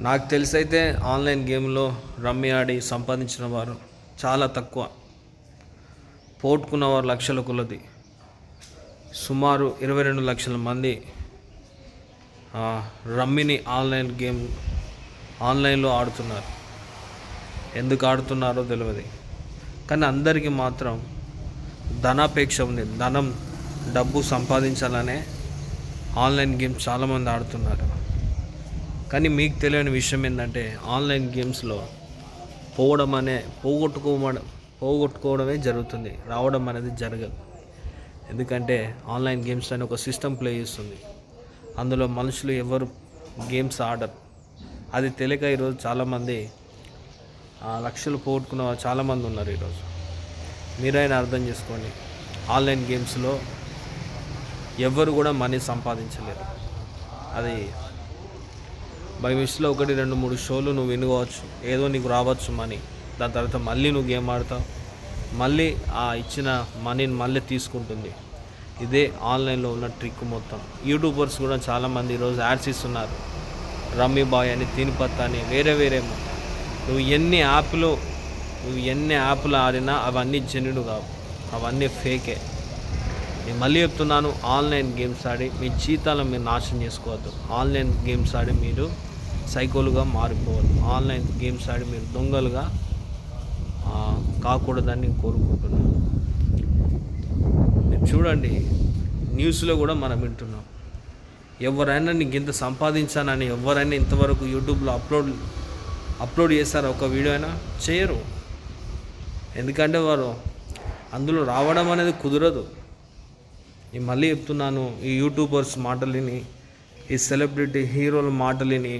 నాకు తెలిసైతే ఆన్లైన్ గేమ్లో రమ్మి ఆడి సంపాదించిన వారు చాలా తక్కువ. పోగొట్టుకున్న వారు లక్షల కొలది. సుమారు ఇరవై రెండు లక్షల మంది రమ్మిని ఆన్లైన్ గేమ్ ఆన్లైన్లో ఆడుతున్నారు. ఎందుకు ఆడుతున్నారో తెలియదు కానీ అందరికీ మాత్రం ధనాపేక్ష ఉంది. ధనం డబ్బు సంపాదించాలనే ఆన్లైన్ గేమ్ చాలామంది ఆడుతున్నారు. కానీ మీకు తెలియని విషయం ఏంటంటే ఆన్లైన్ గేమ్స్లో పోవడం అనే పోగొట్టుకోవడం పోగొట్టుకోవడమే జరుగుతుంది. రావడం అనేది జరగదు. ఎందుకంటే ఆన్లైన్ గేమ్స్ అని ఒక సిస్టమ్ ప్లే చేస్తుంది. అందులో మనుషులు ఎవరు గేమ్స్ ఆడరు. అది తెలియక ఈరోజు చాలామంది లక్షలు పోగొట్టుకున్న చాలామంది ఉన్నారు ఈరోజు. మీరైనా అర్థం చేసుకోండి. ఆన్లైన్ గేమ్స్లో ఎవరు కూడా మనీ సంపాదించలేరు. అది బై మిస్లో ఒకటి రెండు మూడు షోలు నువ్వు వినుకోవచ్చు ఏదో నీకు రావచ్చు మనీ. దాని తర్వాత మళ్ళీ నువ్వు గేమ్ ఆడతావు. మళ్ళీ ఆ ఇచ్చిన మనీని మళ్ళీ తీసుకుంటుంది. ఇదే ఆన్లైన్లో ఉన్న ట్రిక్ మొత్తం. యూట్యూబర్స్ కూడా చాలామంది ఈరోజు యాడ్స్ ఇస్తున్నారు. రమ్మీ బాయ్ అని తినిపత్త అని వేరే వేరే నువ్వు ఎన్ని యాప్లు నువ్వు ఎన్ని యాప్లు ఆడినా అవన్నీ జెన్యుడు కావు. అవన్నీ ఫేకే. నేను మళ్ళీ చెప్తున్నాను ఆన్లైన్ గేమ్స్ ఆడి మీ జీతాలను మీరు నాశనం చేసుకోవద్దు. ఆన్లైన్ గేమ్స్ ఆడి మీరు సైకోలుగా మారిపోవద్దు. ఆన్లైన్ గేమ్స్ ఆడి మీరు దొంగలుగా కాకూడదని నేను కోరుకుంటున్నాను. మీరు చూడండి న్యూస్లో కూడా మనం వింటున్నాం. ఎవరైనా నీకు ఇంత సంపాదించానని ఎవరైనా ఇంతవరకు యూట్యూబ్లో అప్లోడ్ అప్లోడ్ చేస్తారా ఒక వీడియో అయినా? చేయరు. ఎందుకంటే వారు అందులో రావడం అనేది కుదరదు. మళ్ళీ చెప్తున్నాను ఈ యూట్యూబర్స్ మాటలిని ఈ సెలబ్రిటీ హీరోల మాటలిని